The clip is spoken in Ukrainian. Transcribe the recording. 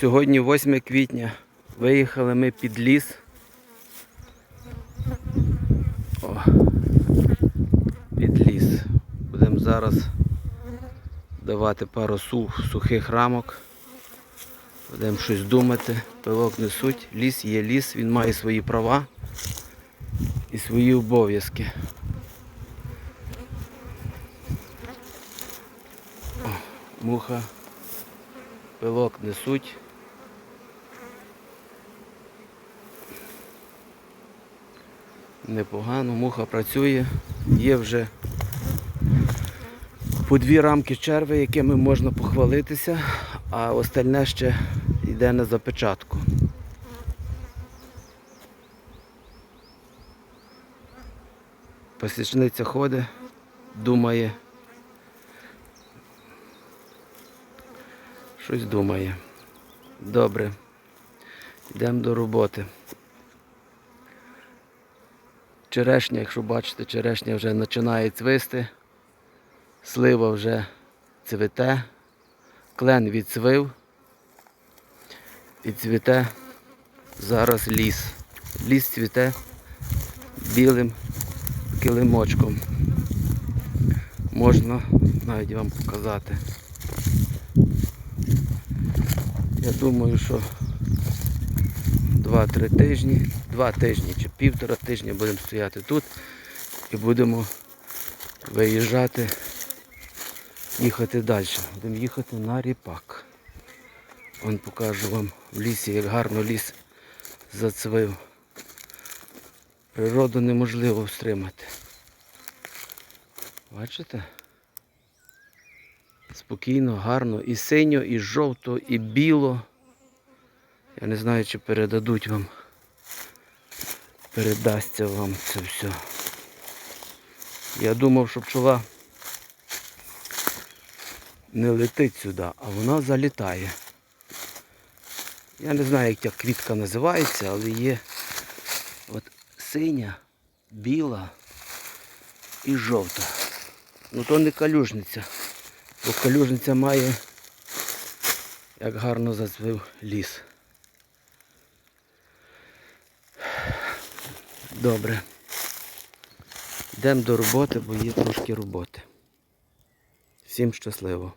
Сьогодні 8 квітня. Виїхали ми під ліс. О, під ліс. Будемо зараз давати пару сух, сухих рамок. Будемо щось думати. Пилок несуть. Ліс є ліс, він має свої права і свої обов'язки. Муха, пилок несуть. Непогано, муха працює. Є вже по дві рамки черви, якими можна похвалитися, а остальне ще йде на запечатку. Пасічниця ходить, думає. Щось думає. Добре. Йдемо до роботи. Черешня, якщо бачите, черешня вже починає цвисти. Слива вже цвіте. Клен відцвив. І цвіте зараз ліс. Ліс цвіте білим килимочком. Можна навіть вам показати. Я думаю, що 2-3 тижні, 2 тижні чи півтора тижня будемо стояти тут і будемо виїжджати, їхати далі. Будемо їхати на ріпак. Вон покажу вам в лісі, як гарно ліс зацвив. Природу неможливо стримати. Бачите? Спокійно, гарно, і синьо, і жовто, і біло. Я не знаю, чи передадуть вам, передасться вам це все. Я думав, що пчола не летить сюди, а вона залітає. Я не знаю, як ця квітка називається, але є от синя, біла і жовта. Ну то не калюжниця, бо калюжниця має як гарно зацвив ліс. Добре. Йдемо до роботи, бо є трошки роботи. Всім щасливо.